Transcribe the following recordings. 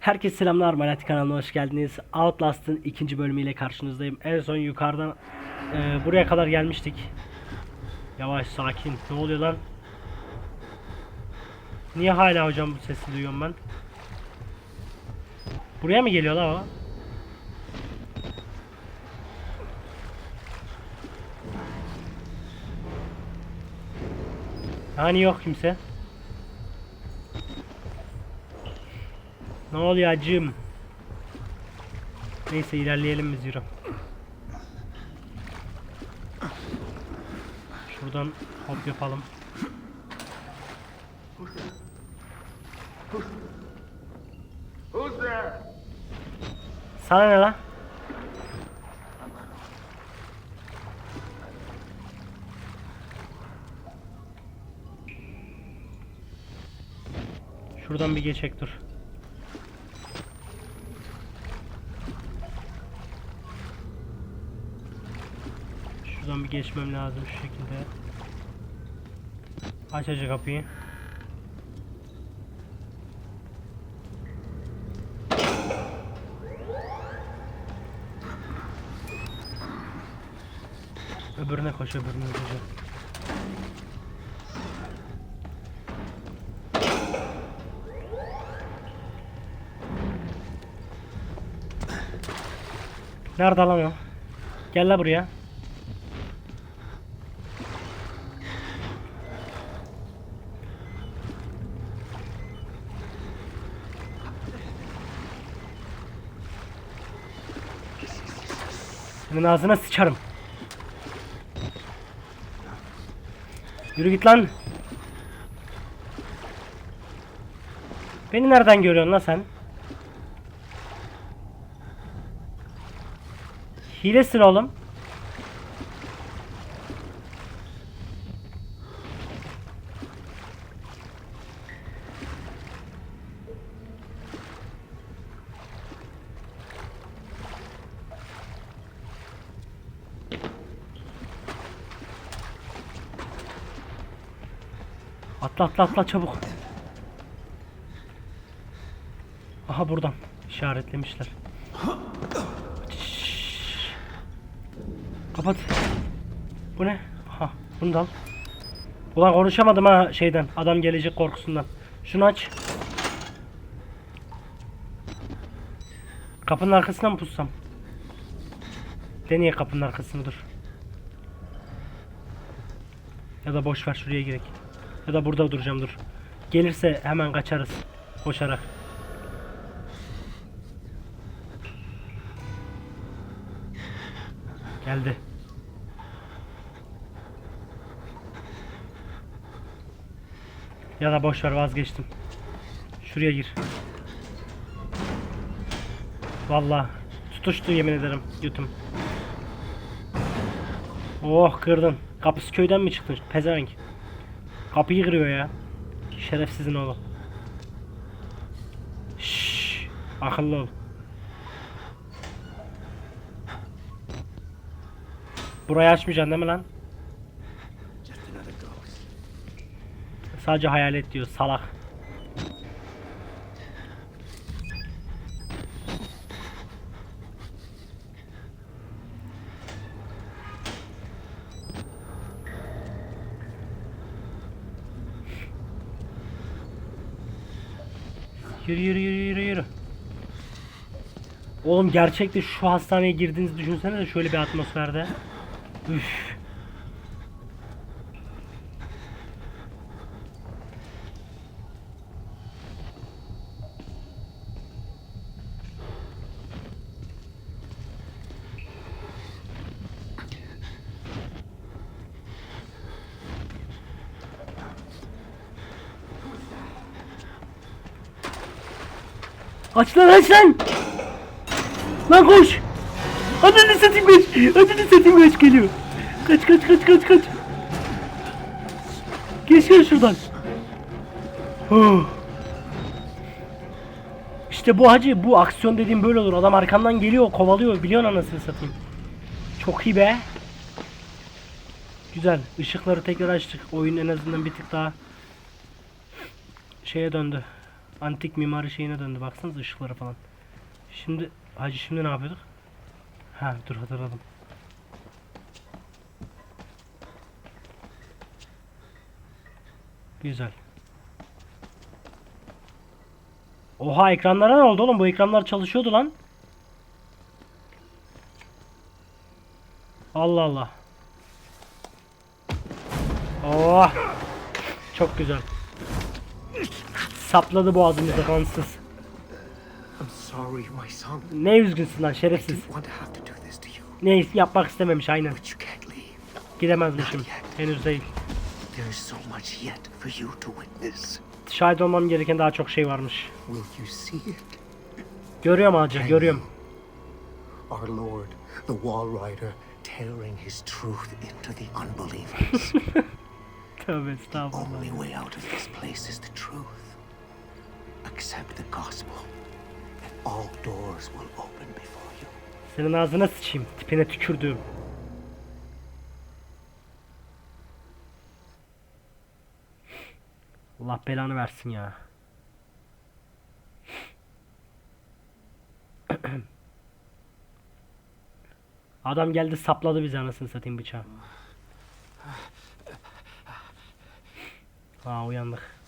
Herkese selamlar Malati kanalına hoş geldiniz. Outlast'ın ikinci bölümüyle karşınızdayım. En son yukarıdan e, buraya kadar gelmiştik. Yavaş sakin. Ne oluyor lan? Niye hala hocam bu sesi duyuyorum ben? Buraya mı geliyor lan o? Hani yok kimse. Ne oluyor acım? Neyse ilerleyelim biz yürü. Şuradan hop yapalım. Sana ne lan? Şuradan bir geçek dur. Şuradan bir geçmem lazım şu şekilde. Aç aç kapıyı. Öbürüne koş öbürüne koş. Nerede lan o? Gel la buraya. Senin ağzına sıçarım. Yürü git lan. Beni nereden görüyorsun lan sen? Hilesin oğlum. Atla atla atla çabuk. Aha buradan işaretlemişler. Kapat. Bu ne? Aha bunu da al. Ulan konuşamadım ha şeyden. Adam gelecek korkusundan. Şunu aç. Kapının arkasına mı pussam? Deneye kapının arkasını dur. Ya da boş ver şuraya girek. Ya da burada duracağım dur. Gelirse hemen kaçarız. Koşarak. Geldi. Ya da boş ver vazgeçtim. Şuraya gir. Vallahi tutuştu yemin ederim götüm. Oh kırdın. Kapısı köyden mi çıktın? Pezevenk. Kapıyı kırıyor ya. Şerefsizin oğlu. Şşş. Akıllı ol. Burayı açmayacaksın değil mi lan? Sadece hayalet diyor salak. Yürü yürü yürü yürü yürü. Oğlum gerçekte şu hastaneye girdiğinizi düşünsene de şöyle bir atmosferde. Üf. Aç lan aç lan! Lan koş! Ananı satayım kaç! Ananı satayım kaç geliyor! Kaç kaç kaç kaç kaç! Geç gel şuradan! Oh. İşte bu hacı bu aksiyon dediğim böyle olur. Adam arkandan geliyor kovalıyor biliyorsun anasını satayım. Çok iyi be. Güzel. Işıkları tekrar açtık. Oyun en azından bir tık daha şeye döndü. Antik mimari şeyine döndü. Baksanıza ışıkları falan. Şimdi hacı şimdi ne yapıyorduk? Ha dur hatırladım. Güzel. Oha ekranlara ne oldu oğlum? Bu ekranlar çalışıyordu lan. Allah Allah. Oh. Çok güzel. Sapladı boğazımızı kansız. Ne üzgünsün lan şerefsiz. Ne yapmak istememiş aynen. Gidemezmişim. Henüz değil. Şahit olmam gereken daha çok şey varmış. Görüyorum Can görüyorum. Our Lord, the Wall Rider, tearing his truth into the unbelievers. Tövbe estağfurullah. Only way out of this place is the truth. Accept the gospel, and all doors will open before you. Senin ağzına sıçayım. Tipine tükürdüğüm. Allah belanı versin ya. Adam geldi sapladı bizi anasını satayım bıçağı. Aa uyandık.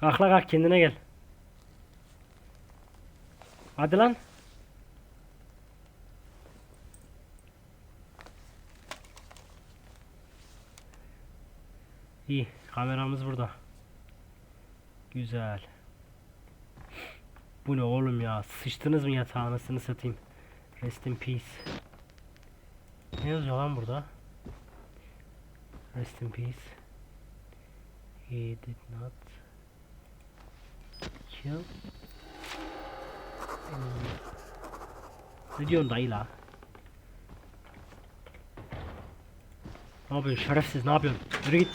Kalk kalk kendine gel. Hadi lan. İyi, kameramız burada. Güzel. Bu ne oğlum ya? Sıçtınız mı yatağa anasını satayım? Rest in peace. Ne yazıyor lan burada? Rest in peace. He did not kill ne diyorsun dayı? Ne yapıyorsun şerefsiz ne yapıyorsun? Yürü git.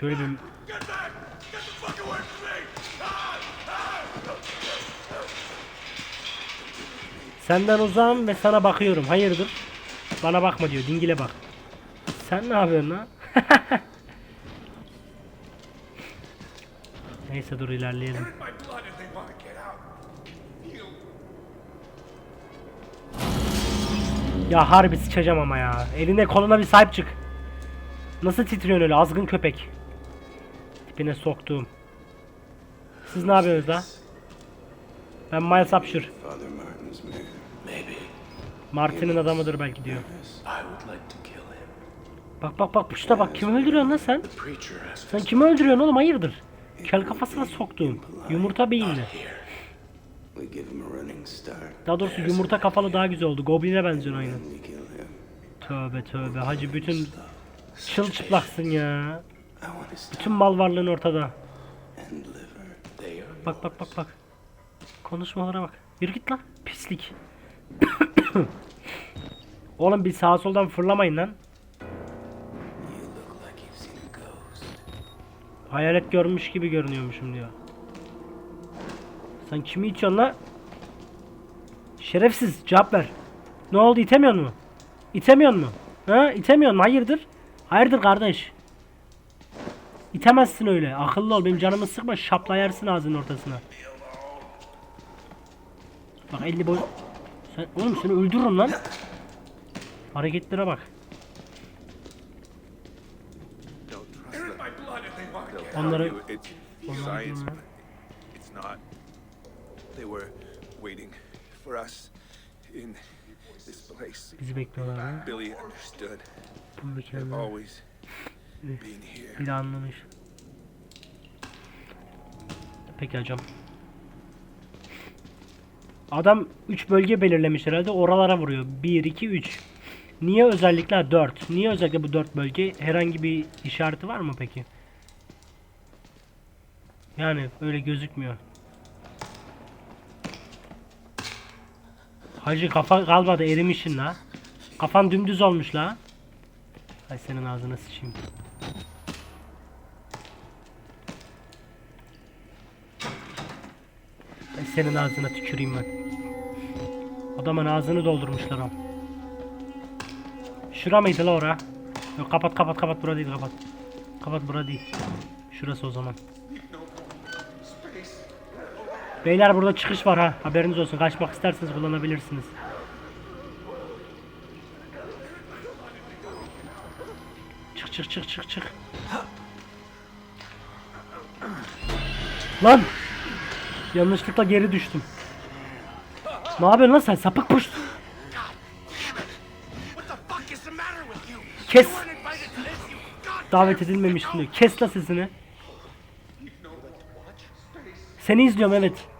Şöyle bir... Senden uzağım ve sana bakıyorum. Hayırdır? Bana bakma diyor. Dingile bak. Sen ne yapıyorsun lan? Neyse dur ilerleyelim. Ya harbi sıçacağım ama ya. Eline koluna bir sahip çık. Nasıl titriyorsun öyle azgın köpek? Tipine soktuğum. Siz ne yapıyorsunuz da? Ben Miles Upshur. Martin'in adamıdır belki diyor. Bak bak bak puşta bak kimi öldürüyorsun lan sen? Sen kimi öldürüyorsun oğlum hayırdır? Kel kafasına soktuğum. Yumurta beyinli. here. We give him a running start. Daha doğrusu yumurta kafalı daha güzel oldu. Goblin'e benziyor aynen. Tövbe tövbe hacı bütün çılçıplaksın ya. I want his Bütün mal varlığın ortada. Bak bak bak bak. Konuşmalara bak. Yürü git lan. Pislik. Oğlum bir sağa soldan fırlamayın lan. Hayalet görmüş gibi görünüyormuşum diyor. Sen kimi itiyorsun lan? Şerefsiz cevap ver. Ne oldu itemiyor mu? İtemiyor mu? Ha itemiyor mu? Hayırdır? Hayırdır kardeş? İtemezsin öyle. Akıllı ol. Benim canımı sıkma. Şaplayarsın ağzının ortasına. Bak 50 boy. Sen, oğlum seni öldürürüm lan. Hareketlere bak. You- It's science. It's not. They were waiting for us in this place. bizi bekliyorlar. Billy understood. Mükemmel. Always been here. Bir anlamış. Peki hocam. Adam 3 bölge belirlemiş herhalde oralara vuruyor. 1, 2, 3. Niye özellikle 4? Niye özellikle bu 4 bölge? Herhangi bir işareti var mı peki? Yani öyle gözükmüyor. Hacı kafa kalmadı erimişsin la. Kafan dümdüz olmuş la. Ay senin ağzına sıçayım. Ay senin ağzına tüküreyim ben. Adamın ağzını doldurmuşlar am. Şura mıydı la ora? Yok kapat kapat kapat bura değil kapat. Kapat bura değil. Şurası o zaman. Beyler burada çıkış var ha. Haberiniz olsun. Kaçmak isterseniz kullanabilirsiniz. Çık çık çık çık çık. Lan! Yanlışlıkla geri düştüm. Ne yapıyorsun lan sen sapık puş? Kes! Davet edilmemiştim diyor. Kes la sesini. Seni izliyorum evet.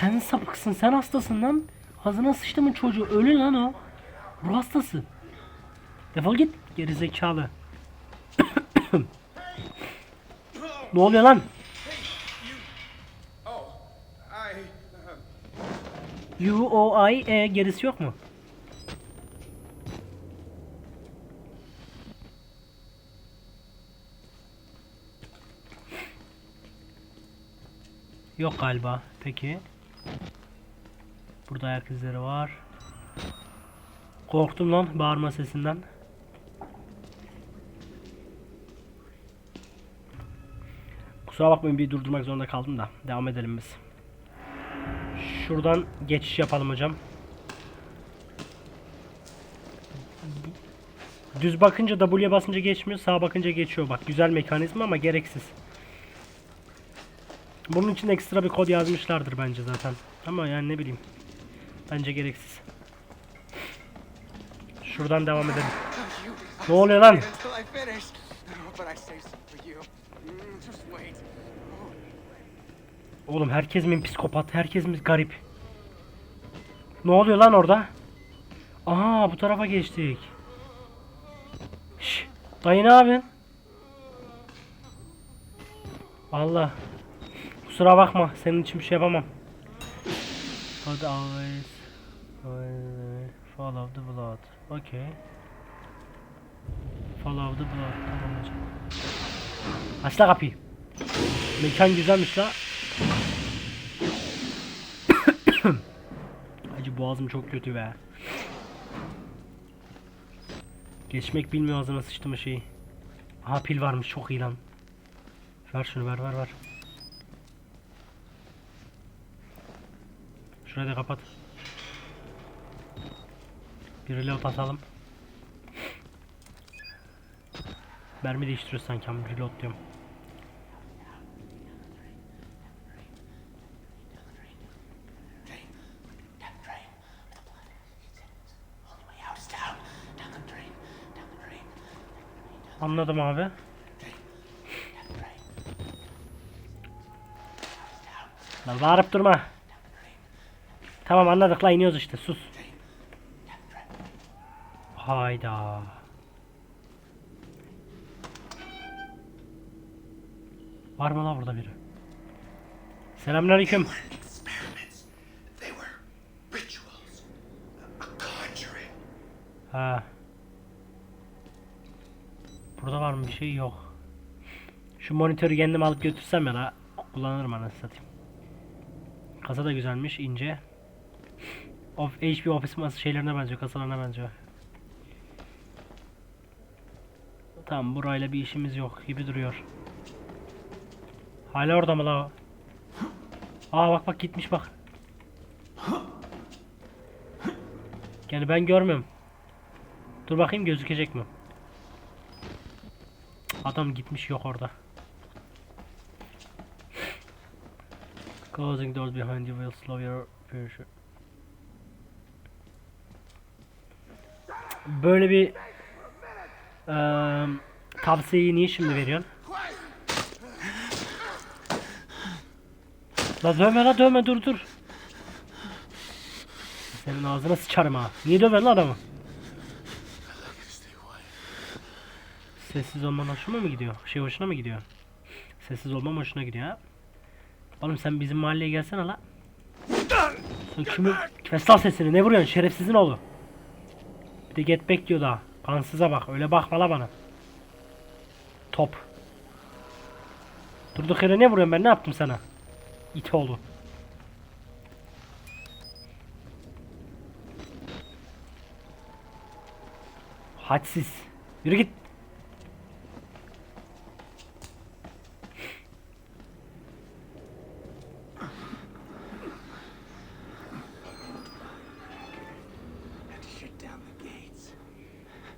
Sen sapıksın, sen hastasın lan. Ağzına sıçtımın çocuğu. Ölü lan o. Ruh hastası. Defol git. Geri zekalı. ne oluyor lan? Oh. Um, U, O, I, E gerisi yok mu? Yok galiba. Peki. Burada ayak izleri var. Korktum lan bağırma sesinden. Kusura bakmayın bir durdurmak zorunda kaldım da. Devam edelim biz. Şuradan geçiş yapalım hocam. Düz bakınca W'ye basınca geçmiyor, sağa bakınca geçiyor. Bak güzel mekanizma ama gereksiz. Bunun için ekstra bir kod yazmışlardır bence zaten. Ama yani ne bileyim. Bence gereksiz. Şuradan devam edelim. Ne oluyor lan? Oğlum herkes mi psikopat, herkes mi garip? Ne oluyor lan orada? Aha bu tarafa geçtik. Şş, dayı ne yapıyorsun? Allah. Kusura bakma senin için bir şey yapamam. But always, follow the blood. Okay. Follow the blood. Tamam hocam. Aç la kapıyı. Mekan güzelmiş la. Acı boğazım çok kötü be. Geçmek bilmiyor ağzına sıçtım şeyi. Aha pil varmış çok iyi lan. Ver şunu ver ver ver. Şurayı da kapat. Bir reload atalım. Mermi değiştiriyoruz sanki ama reload diyorum. Anladım abi. Lan bağırıp durma. Tamam anladık la iniyoruz işte sus. Hayda. Var mı la burada biri? Selamünaleyküm. Ha. Burada var mı bir şey yok. Şu monitörü kendim alıp götürsem ya la kullanırım anasını satayım. Kasa da güzelmiş ince. Of HP mas şeylerine benziyor, kasalarına benziyor. Tamam burayla bir işimiz yok gibi duruyor. Hala orada mı la? Aa bak bak gitmiş bak. Yani ben görmüyorum. Dur bakayım gözükecek mi? Adam gitmiş yok orada. Closing doors behind you will slow your future. Böyle bir eee tavsiyeyi niye şimdi veriyorsun? La dövme la dövme dur dur. Senin ağzına sıçarım ha. Niye dövüyorsun la adamı? Sessiz olman hoşuma mı gidiyor? Şey hoşuna mı gidiyor? Sessiz olmam hoşuna gidiyor ha? Oğlum sen bizim mahalleye gelsene la. Sen kimi... Kes lan sesini ne vuruyorsun şerefsizin oğlu. Get back diyor daha. Kansıza bak öyle bakma la bana. Top. Durduk yere ne vuruyorsun ben ne yaptım sana? İt oğlu. Hadsiz. Yürü git. And shut down the gates.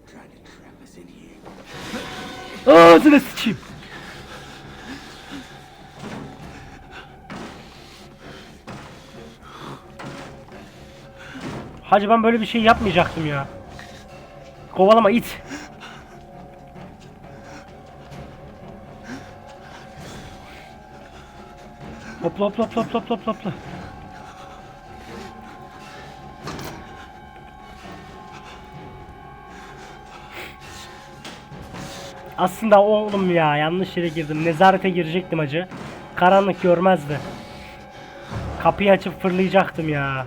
Trying to trap us in here. Ağzına sıçayım. Hacı ben böyle bir şey yapmayacaktım ya. Kovalama it. Hopla hopla hopla hopla hopla hopla Aslında oğlum ya yanlış yere girdim. Nezarete girecektim acı. Karanlık görmezdi. Kapıyı açıp fırlayacaktım ya.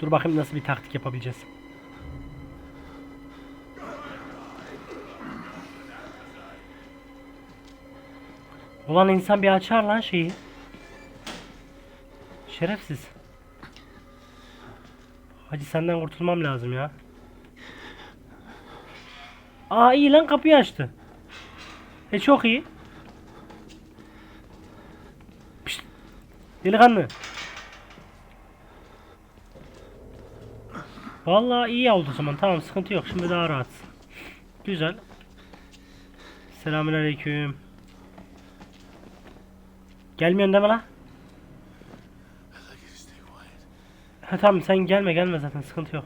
Dur bakayım nasıl bir taktik yapabileceğiz. Ulan insan bir açar lan şeyi. Şerefsiz. Hacı senden kurtulmam lazım ya. Aa iyi lan kapıyı açtı. E çok iyi. Pişt. Delikanlı. Vallahi iyi oldu o zaman. Tamam sıkıntı yok. Şimdi daha rahatsın. Güzel. Selamünaleyküm. Gelmiyorsun deme la. Ha tamam sen gelme gelme zaten sıkıntı yok.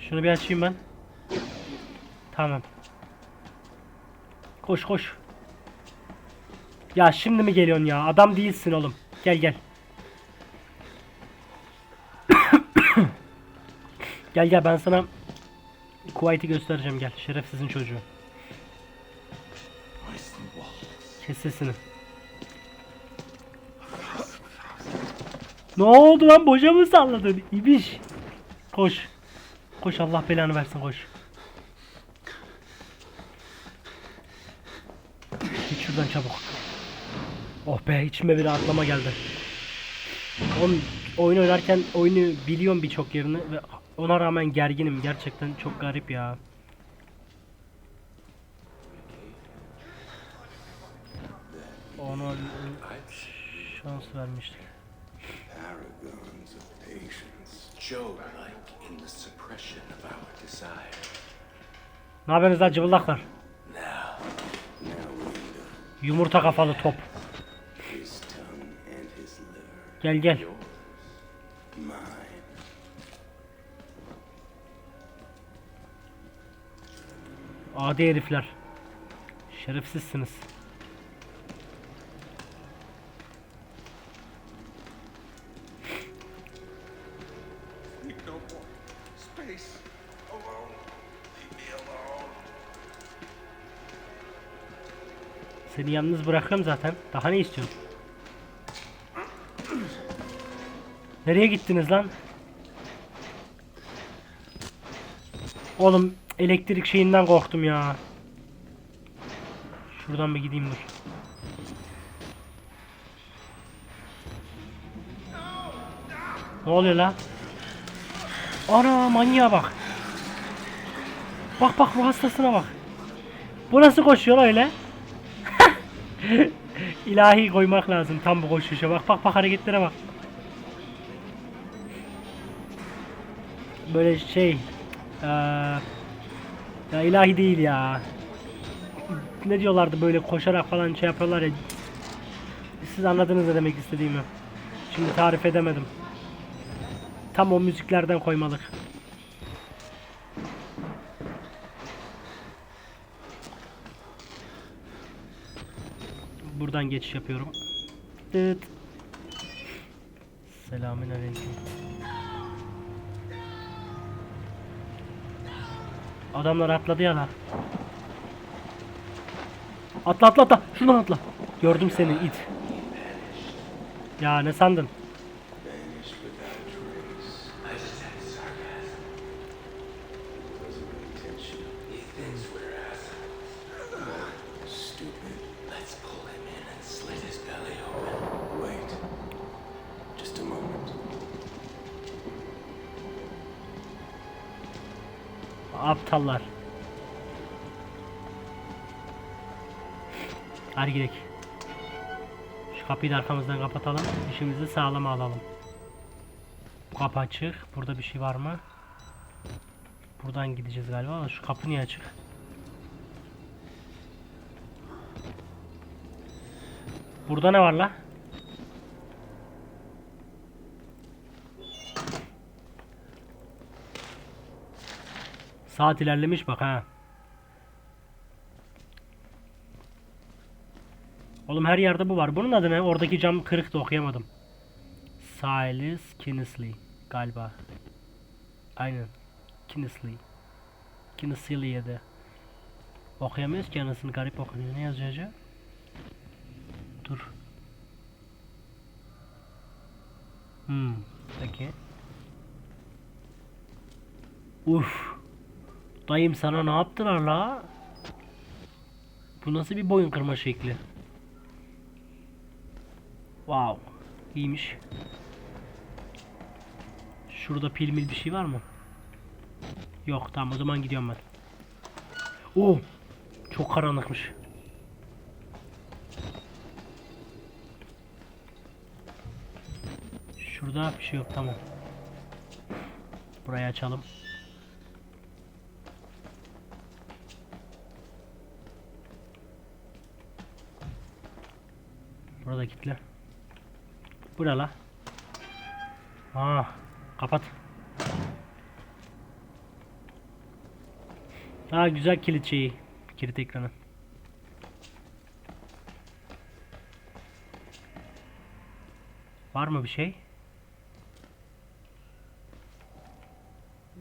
Şunu bir açayım ben. Tamam. Koş koş. Ya şimdi mi geliyorsun ya? Adam değilsin oğlum. Gel gel. gel gel ben sana Kuwait'i göstereceğim gel. Şerefsizin çocuğu. Kes sesini. Ne oldu lan boşa mı salladın? İbiş. Koş. Koş Allah belanı versin koş. Git şuradan çabuk. Oh be içime bir rahatlama geldi. Oğlum oyun oynarken oyunu biliyorum birçok yerini ve ona rağmen gerginim. Gerçekten çok garip ya. Ona şans vermiştik. Paragons of patience. Job-like in the suppression of our desire. Ne yapıyorsunuz lan we Yumurta kafalı top. Gel gel. Adi herifler. Şerefsizsiniz. Seni yalnız bırakıyorum zaten. Daha ne istiyorsun? Nereye gittiniz lan? Oğlum elektrik şeyinden korktum ya. Şuradan bir gideyim dur. Ne oluyor la? Ana manyağa bak. Bak bak bu hastasına bak. Bu nasıl koşuyor öyle? İlahi koymak lazım tam bu koşuşa bak bak bak hareketlere bak. Böyle şey eee ya ilahi değil ya. Ne diyorlardı böyle koşarak falan şey yapıyorlar ya. Siz anladınız ne demek istediğimi. Şimdi tarif edemedim. Tam o müziklerden koymalık. Buradan geçiş yapıyorum. Dıt. Selamünaleyküm. Adamlar atladı ya lan. Atla atla atla. Şuradan atla. Gördüm seni it. Ya ne sandın? Aptallar. Hadi gidelim. Şu kapıyı da arkamızdan kapatalım. İşimizi sağlam alalım. Kapı açık. Burada bir şey var mı? Buradan gideceğiz galiba ama şu kapı niye açık? Burada ne var la? Saat ilerlemiş bak ha. Oğlum her yerde bu var. Bunun adı ne? Oradaki cam kırık da okuyamadım. Silas Kinsley galiba. Aynen. Kinsley. Kinsley ya da. Okuyamıyoruz ki anasını garip okunuyor. Ne yazıyor acaba? Dur. Hmm. Peki. Uf. Dayım sana ne yaptılar la? Bu nasıl bir boyun kırma şekli? Wow. İyiymiş. Şurada pil mil bir şey var mı? Yok tamam o zaman gidiyorum ben. Oo. Çok karanlıkmış. Şurada bir şey yok tamam. Burayı açalım. Burada kitle. Bu ne la? Aa, kapat. Aa güzel kilit şeyi. Kilit ekranı. Var mı bir şey?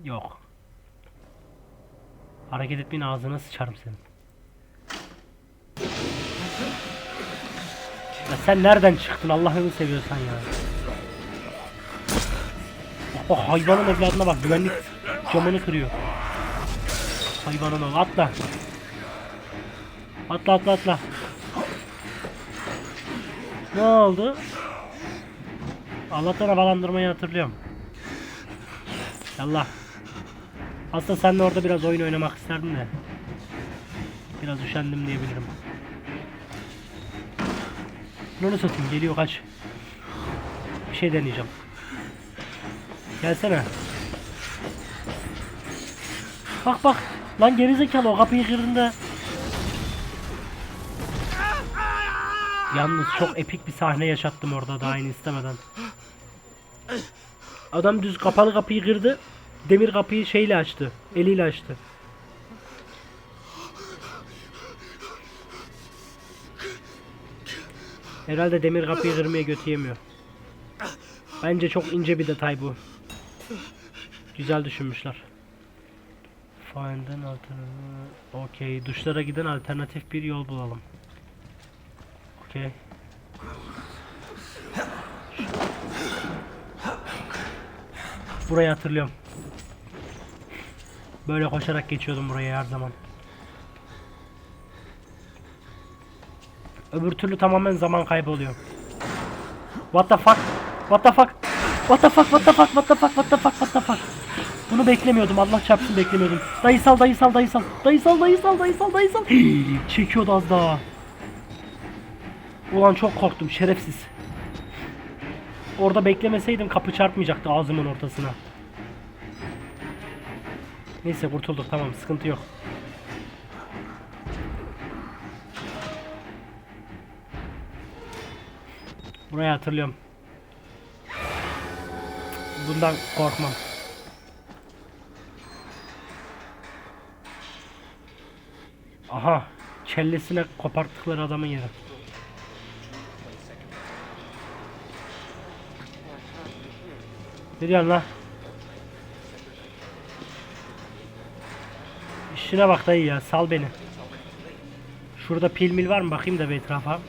Yok. Hareket etmeyin ağzına sıçarım senin. Sen nereden çıktın Allah'ını seviyorsan ya. Oh hayvanın evladına bak güvenlik camını kırıyor. Hayvanın oğlu atla. Atla atla atla. Ne oldu? Allah'tan havalandırmayı hatırlıyorum. Yallah. Aslında seninle orada biraz oyun oynamak isterdim de. Biraz üşendim diyebilirim. Bunu satayım geliyor kaç. Bir şey deneyeceğim. Gelsene. Bak bak. Lan gerizekalı o kapıyı kırdığında. Yalnız çok epik bir sahne yaşattım orada daha yeni istemeden. Adam düz kapalı kapıyı kırdı. Demir kapıyı şeyle açtı. Eliyle açtı. Herhalde demir kapıyı kırmaya götüremiyor. Bence çok ince bir detay bu. Güzel düşünmüşler. Find an alternative. Okey. Duşlara giden alternatif bir yol bulalım. Okey. Burayı hatırlıyorum. Böyle koşarak geçiyordum burayı her zaman. Öbür türlü tamamen zaman kayboluyor. What the fuck? What the fuck? What the fuck? What the fuck? What the fuck? What the fuck? What the fuck? Bunu beklemiyordum. Allah çarpsın beklemiyordum. Dayı sal, dayı sal, dayı sal. Dayı sal, dayı sal, dayı sal, dayı sal. Çekiyordu az daha. Ulan çok korktum şerefsiz. Orada beklemeseydim kapı çarpmayacaktı ağzımın ortasına. Neyse kurtulduk tamam sıkıntı yok. Burayı hatırlıyorum. Bundan korkmam. Aha, kellesine koparttıkları adamın yeri. Ne diyorsun lan? İşine bak dayı ya, sal beni. Şurada pil mil var mı? Bakayım da bir etrafa.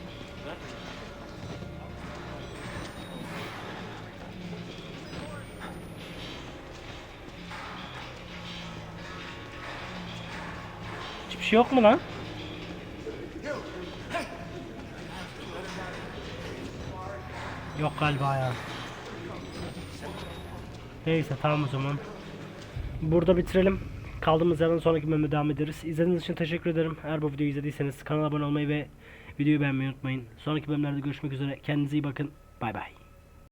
Şey yok mu lan? Yok galiba ya. Neyse tamam o zaman. Burada bitirelim. Kaldığımız yerden sonraki bölüme devam ederiz. İzlediğiniz için teşekkür ederim. Eğer bu videoyu izlediyseniz kanala abone olmayı ve videoyu beğenmeyi unutmayın. Sonraki bölümlerde görüşmek üzere. Kendinize iyi bakın. Bay bay.